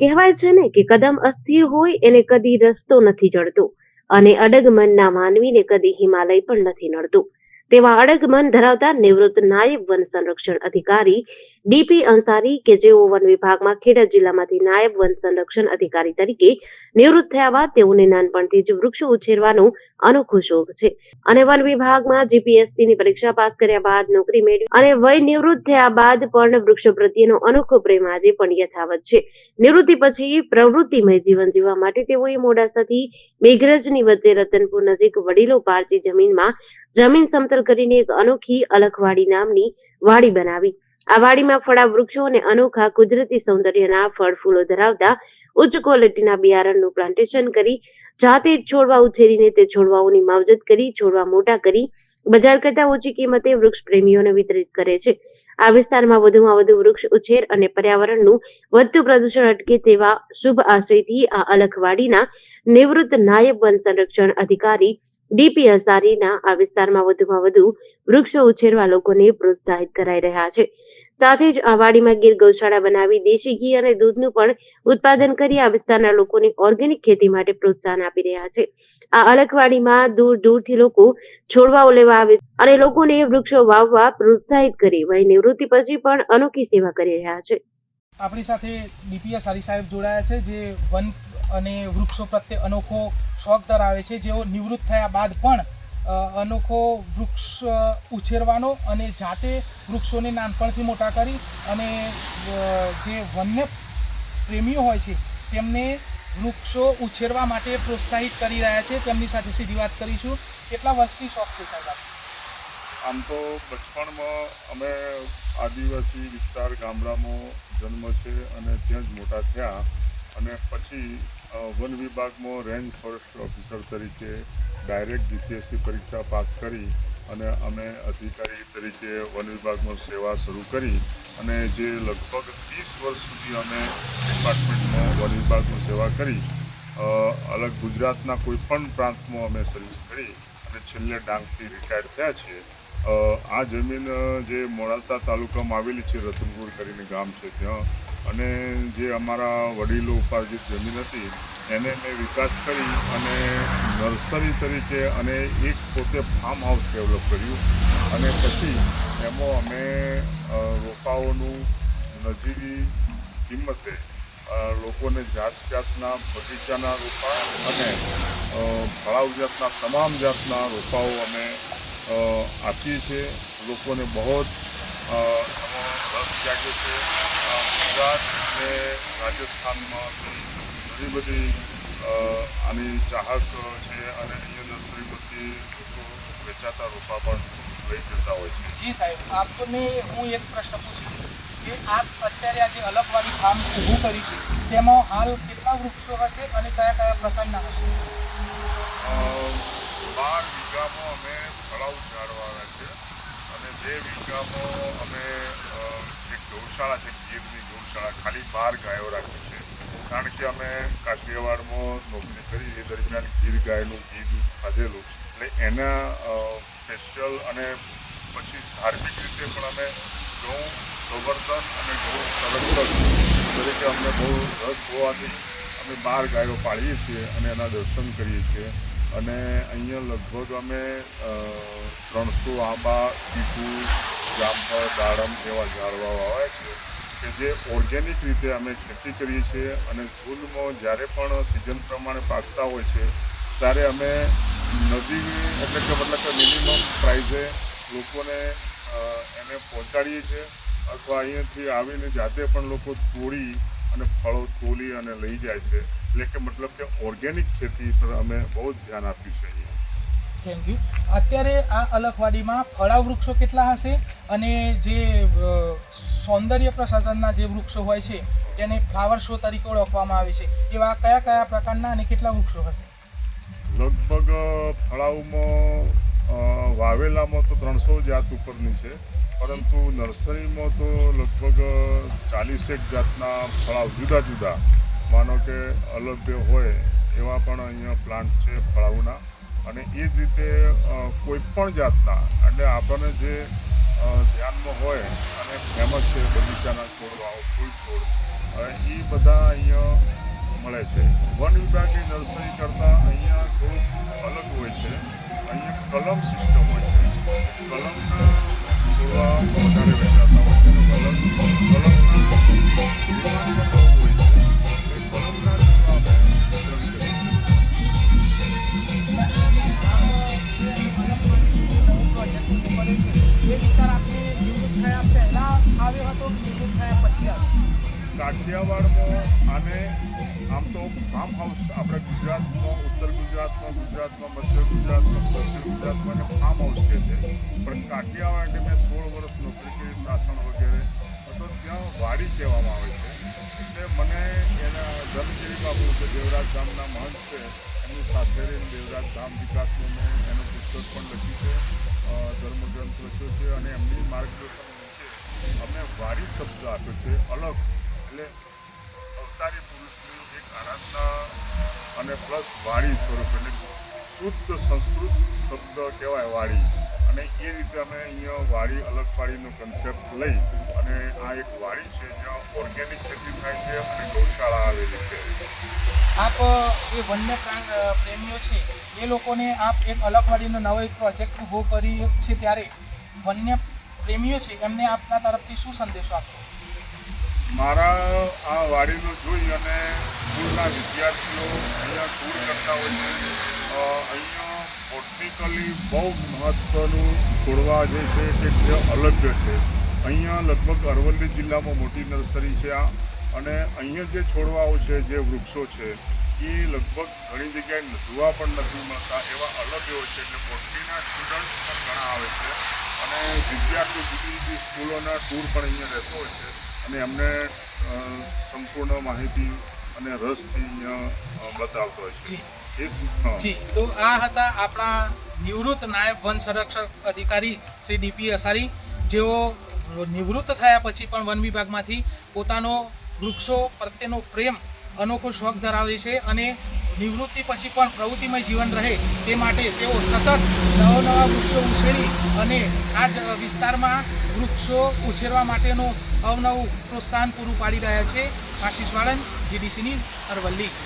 કહેવાય છે ને કે કદમ અસ્થિર હોય એને કદી રસ્તો નથી જડતો અને અડગ મનના માનવીને કદી હિમાલય પણ નથી નડતું. તેવા અડગ મન ધરાવતા નિવૃત્ત નાયબ વન સંરક્ષણ અધિકારી ડીપી અંસારી કે જેઓ વન વિભાગમાં ખેડા જિલ્લામાંથી નાયબ વન સંરક્ષણ અધિકારી તરીકે નિવૃત્ત થયા બાદ તેઓને નાનપણથી જ વૃક્ષો ઉછેરવાનો અનોખો શોખ છે. અને વન વિભાગમાં જીપીએસસી ની પરીક્ષા પાસ કર્યા બાદ નોકરી મેળવી અને વય નિવૃત્ત થયા બાદ પણ વૃક્ષો પ્રત્યેનો અનોખો પ્રેમ આજે પણ યથાવત છે. નિવૃત્તિ પછી પ્રવૃત્તિમય જીવન જીવવા માટે તેઓએ મોડાસાથી મેઘરજની વચ્ચે રતનપુર નજીક વડીલો પારજી જમીનમાં જમીન સમતલ કરીને એક અનોખી અલખવાડી નામની વાડી બનાવી. આ વાડીમાં ફળા વૃક્ષો અને અનોખા કુદરતી સૌંદર્યના ફળ ફૂલો ધરાવતા ઉચ્ચ ક્વોલિટીના બિયારણનું પ્લાન્ટેશન કરી જાતે છોડવા ઉછેરીને તે છોડવાઓની માવજત કરી, છોડવા મોટા કરી, બજાર કરતા ઓછી કિંમતે વૃક્ષ પ્રેમીઓને વિતરિત કરે છે. આ વિસ્તારમાં વધુમાં વધુ વૃક્ષ ઉછેર અને પર્યાવરણનું વધતું પ્રદૂષણ અટકે તેવા શુભ આશયથી આ અલખવાડીના નિવૃત્ત નાયબ વન સંરક્ષણ અધિકારી ડીપી અંસારીના આ વિસ્તારમાં વધુમાં વધુ વૃક્ષો ઉછેરવા લોકોને પ્રોત્સાહિત કરાઈ રહ્યા છે. સાથે જ આ વાડીમાં ગીર ગૌશાળા બનાવી દેશી ઘી અને દૂધનું પણ ઉત્પાદન કરી આ વિસ્તારના લોકોને ઓર્ગેનિક ખેતી માટે પ્રોત્સાહન આપી રહ્યા છે. આ અલખવાડીમાં દૂર દૂરથી લોકો છોડવાઓ લેવા આવે અને લોકોને વૃક્ષો વાવવા પ્રોત્સાહિત કરી વય નિવૃત્તિ પછી પણ અનોખી સેવા કરી રહ્યા છે. આપણી સાથે ડીપીએસ હરી સાહેબ જોડાયા છે, જે વન અને વૃક્ષો પ્રત્યે અનોખો શોખ ધરાવે છે, જેઓ નિવૃત્ત થયા બાદ પણ અનોખો વૃક્ષ ઉછેરવાનો અને જાતે વૃક્ષોને નાનપણથી મોટા કરી અને જે વન્ય પ્રેમીઓ હોય છે, તેમને વૃક્ષો ઉછેરવા માટે પ્રોત્સાહિત કરી રહ્યા છે. તેમની સાથે સીધી વાત કરીશું. કેટલા વર્ષથી શોખ છે સાહેબ આમ તો બચપણમાં અમે આદિવાસી વિસ્તાર ગામડામાં જન્મ છે અને ત્યાં જ મોટા થયા અને પછી વન વિભાગમાં રેન્જ ફોરેસ્ટ ઓફિસર તરીકે ડાયરેક્ટ જીપીએસસી પરીક્ષા પાસ કરી અને અમે અધિકારી તરીકે વન વિભાગમાં સેવા શરૂ કરી અને જે લગભગ ત્રીસ વર્ષ સુધી અમે ડિપાર્ટમેન્ટમાં વન વિભાગમાં સેવા કરી. અલગ ગુજરાતના કોઈ પણ પ્રાંતમાં અમે સર્વિસ કરી અને છેલ્લે ડાંગથી રિટાયર થયા છીએ. આ જમીન જે મોડાસા તાલુકામાં આવેલી છે, રતનપુર કરીને ગામ છે, ત્યાં અને જે અમારા વડીલો ઉપાર્જિત જમીન હતી, એને મેં વિકાસ કરી અને નર્સરી તરીકે અને એક પોતે ફાર્મ હાઉસ ડેવલપ કર્યું. અને પછી એમાં અમે રોપાઓનું નજીવી કિંમતે લોકોને જાત જાતના બગીચાના રોપા અને ફળાવ જાતના, તમામ જાતના રોપાઓ અમે આપીએ છીએ. લોકોને બહુ જ રસ જાગ્યો છે. ગુજરાત અને રાજસ્થાનમાં ઘણી બધી આની ચાહક છે અને અહીંયા નર્સરીમાંથી લોકો વેચાતા રોપા પણ લઈ જતા હોય છે. જી સાહેબ આપને હું એક પ્રશ્ન પૂછું કે આપ અત્યારે આજે અલગવાળી અલગવાડી ફાર્મ ઊભું કરી છે તેમાં હાલ કેટલા વૃક્ષો હશે અને કયા કયા પ્રકારના હશે? બાર વીઘામાં અમે ફળાઉ ઝાડવાના છે અને બે વીઘામાં અમે ગૌશાળા છે ગીરની ગૌશાળા ખાલી બાર ગાયો રાખી છે. કારણ કે અમે કાઠિયાવાડમાં નોકરી કરી, એ દરમિયાન ગીર ગાયનું ઘી દૂધ ખાધેલું. એટલે એના સ્પેશિયલ અને પછી ધાર્મિક રીતે પણ અમે ગૌ સંવર્ધન અને ઘઉં સંરક્ષણ તરીકે અમને બહુ રસ હોવાથી અમે બાર ગાયો પાળીએ છીએ અને એના દર્શન કરીએ છીએ. અને અહીંયા લગભગ અમે ત્રણસો આંબા, ચીકુ જામફળ, દાડમ એવા ઝાડવા વાવે છે કે જે ઓર્ગેનિક રીતે અમે ખેતી કરીએ છીએ અને ફૂલમાં જ્યારે પણ સિઝન પ્રમાણે પાકતા હોય છે, ત્યારે અમે નજીવી એટલે કે મતલબ કે મિનિમમ પ્રાઇઝે લોકોને એને પહોંચાડીએ છીએ અથવા અહીંયાથી આવીને જાતે પણ લોકો તોડી અને ફળો તોલી અને લઈ જાય છે. એટલે કે મતલબ કે ઓર્ગેનિક ખેતી પર અમે બહુ જ ધ્યાન આપ્યું છે થેન્ક યુ અત્યારે આ અલખવાડીમાં ફળા વૃક્ષો કેટલા હશે અને જે સૌંદર્ય પ્રસાધનના જે વૃક્ષો હોય છે, તેને ફ્લાવર શો તરીકે ઓળખવામાં આવે છે. એવા કયા કયા પ્રકારના અને કેટલા વૃક્ષો હશે? લગભગ ફળાઉમાં વાવેલામાં તો ત્રણસો જાત ઉપરની છે. પરંતુ નર્સરીમાં તો લગભગ ચાલીસેક જાતના ફળાવ જુદા જુદા. માનો કે અલભ્ય હોય એવા પણ અહીંયા પ્લાન્ટ છે ફળાઉના અને એ જ રીતે કોઈપણ કોઈ પણ જાતના એટલે આપણને જે ધ્યાનમાં હોય, અને ફેમસ છે બગીચાના છોડવાઓ ફૂલ છોડ એ બધા અહીંયા મળે છે. વન વિભાગની નર્સરી કરતાં અહીંયા થોડુંક અલગ હોય છે. અહીંયા કલમ સિસ્ટમ હોય છે. કલમના છોડવા વધારે વેચાતા કાઠિયાવાડમાં આને આમ તો ફાર્મ હાઉસ આપણે ગુજરાતમાં, ઉત્તર ગુજરાતમાં ગુજરાતમાં, મધ્ય ગુજરાતમાં, દક્ષિણ ગુજરાતમાં ને ફાર્મ હાઉસ કહે છે. પણ કાઠિયાવાડ મેં સોળ વર્ષ નોકરી કરી, શાસન વગેરે. તો ત્યાં વાડી કહેવામાં આવે છે. એટલે મને એના ધર્મગીરી બાબુ છે, દેવરાજ ધામના મહંત છે. એમની સાથે રહીને દેવરાજ ધામ વિકાસનું મેં એનું પુસ્તક પણ લખ્યું છે. ધર્મગ્રંથ લખ્યો છે અને એમની માર્ગદર્શન નીચે અમે વારી શબ્દ આપ્યો છે, અલગ. એટલે અવતારી પુરુષની એક આરાધના અને પ્લસ વાણી સ્વરૂપ એટલે શુદ્ધ સંસ્કૃત શબ્દ કહેવાય વાણી. અને એ રીતે અમે અહીંયા વાડી અલગ પાડીનો કન્સેપ્ટ લઈ અને આ એક વાડી છે, જ્યાં ઓર્ગેનિક ખેતી થાય છે અને ગૌશાળા આવેલી છે. આપ એ વન્ય પ્રાણ પ્રેમીઓ છે, એ લોકોને આપ એક અલગ વાડીનો નવો એક પ્રોજેક્ટ ઊભો કરી છે ત્યારે વન્ય પ્રેમીઓ છે, એમને આપના તરફથી શું સંદેશો આપશો? મારા આ વાડીનો જોઈ અને સ્કૂલના વિદ્યાર્થીઓ અહીંયા ટૂર કરતા હોય છે. અહીંયા બોટનિકલી બહુ મહત્ત્વનું છોડવા જે છે કે જે અલગ છે. અહીંયા લગભગ અરવલ્લી જિલ્લામાં મોટી નર્સરી છે આ. અને અહીંયા જે છોડવાઓ છે, જે વૃક્ષો છે, એ લગભગ ઘણી જગ્યાએ જોવા પણ નથી મળતા એવા અલગ એવો છે. એટલે બોટનીના સ્ટુડન્ટ્સ પણ ઘણા આવે છે. અને વિદ્યાર્થીઓ જુદી જુદી સ્કૂલોના ટૂર પણ અહીંયા રહેતો હોય છે. અને એમને સંપૂર્ણ માહિતી અને રસથી અહીંયા બતાવતો હોય છે. જી. તો આ હતા આપણા નિવૃત્ત નાયબ વન સંરક્ષક અધિકારી શ્રી ડીપી અસારી. જેઓ નિવૃત્ત થયા પછી પણ વન વિભાગમાંથી પોતાનો વૃક્ષો પ્રત્યેનો પ્રેમ અનોખો શોખ ધરાવે છે અને નિવૃત્તિ પછી પણ પ્રવૃત્તિમય જીવન રહે તે માટે તેઓ સતત નવા નવા વૃક્ષો ઉછેરી અને આ જ વિસ્તારમાં વૃક્ષો ઉછેરવા માટેનું અવનવું પ્રોત્સાહન પૂરું પાડી રહ્યા છે. આશીષ વાળંદ, જીડીસી અરવલ્લી.